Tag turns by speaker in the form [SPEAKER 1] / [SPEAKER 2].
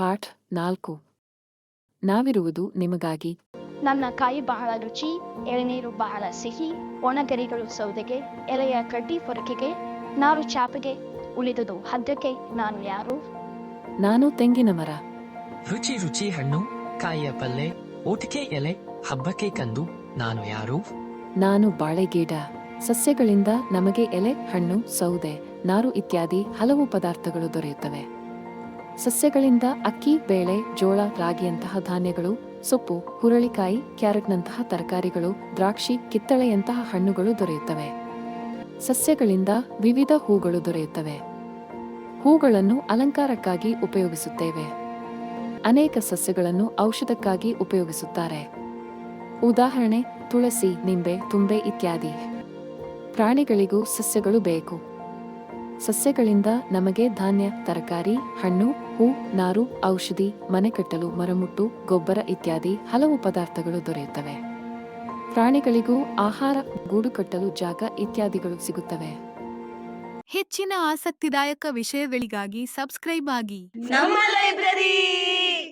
[SPEAKER 1] ಪಾಠ ನಾಲ್ಕು. ನಾವಿರುವುದು ನಿಮಗಾಗಿ.
[SPEAKER 2] ನನ್ನ ಕಾಯಿ ಬಹಳ ರುಚಿ ಎಳನೀರು ಬಹಳ ಸಿಹಿ ಒಣಗರಿಗಳು ಸೌದೆಗೆ ಎಲೆಯ ಕಡ್ಡಿ ಪೊರಕೆಗೆ ನಾರು ಚಾಪೆಗೆ ಉಳಿದುದು. ಹದ್ದಕ್ಕೆ ನಾನು ಯಾರು?
[SPEAKER 1] ನಾನು ತೆಂಗಿನ ಮರ.
[SPEAKER 3] ರುಚಿ ರುಚಿ ಹಣ್ಣು ಕಾಯಿಯ ಪಲ್ಲೆ ಊಟಕ್ಕೆ ಎಲೆ ಹಬ್ಬಕ್ಕೆ ಕಂದು ನಾನು ಯಾರು?
[SPEAKER 1] ನಾನು ಬಾಳೆಗಿಡ. ಸಸ್ಯಗಳಿಂದ ನಮಗೆ ಎಲೆ ಹಣ್ಣು ಸೌದೆ ನಾರು ಇತ್ಯಾದಿ ಹಲವು ಪದಾರ್ಥಗಳು ದೊರೆಯುತ್ತವೆ. ಸಸ್ಯಗಳಿಂದ ಅಕ್ಕಿ, ಬೇಳೆ, ಜೋಳ ರಾಗಿಯಂತಹ ಧಾನ್ಯಗಳು, ಸೊಪ್ಪು, ಹುರಳಿಕಾಯಿ, ಕ್ಯಾರೆಟ್ನಂತಹ ತರಕಾರಿಗಳು, ದ್ರಾಕ್ಷಿ ಕಿತ್ತಳೆಯಂತಹ ಹಣ್ಣುಗಳು ದೊರೆಯುತ್ತವೆ. ಸಸ್ಯಗಳಿಂದ ವಿವಿಧ ಹೂಗಳು ದೊರೆಯುತ್ತವೆ. ಹೂಗಳನ್ನು ಅಲಂಕಾರಕ್ಕಾಗಿ ಉಪಯೋಗಿಸುತ್ತೇವೆ. ಅನೇಕ ಸಸ್ಯಗಳನ್ನು ಔಷಧಕ್ಕಾಗಿ ಉಪಯೋಗಿಸುತ್ತಾರೆ. ಉದಾಹರಣೆ, ತುಳಸಿ, ನಿಂಬೆ, ತುಂಬೆ ಇತ್ಯಾದಿ. ಪ್ರಾಣಿಗಳಿಗೂ ಸಸ್ಯಗಳು ಬೇಕು. ಸಸ್ಯಗಳಿಂದ ನಮಗೆ ಧಾನ್ಯ ತರಕಾರಿ ಹಣ್ಣು ಹೂ ನಾರು ಔಷಧಿ ಮನೆ ಕಟ್ಟಲು ಮರಮುಟ್ಟು ಗೊಬ್ಬರ ಇತ್ಯಾದಿ ಹಲವು ಪದಾರ್ಥಗಳು ದೊರೆಯುತ್ತವೆ. ಪ್ರಾಣಿಗಳಿಗೂ ಆಹಾರ ಗೂಡು ಕಟ್ಟಲು ಜಾಗ ಇತ್ಯಾದಿಗಳು ಸಿಗುತ್ತವೆ.
[SPEAKER 4] ಹೆಚ್ಚಿನ ಆಸಕ್ತಿದಾಯಕ ವಿಷಯಗಳಿಗಾಗಿ ಸಬ್ಸ್ಕ್ರೈಬ್ ಆಗಿ.
[SPEAKER 5] ನಮ್ಮ ಲೈಬ್ರರಿ!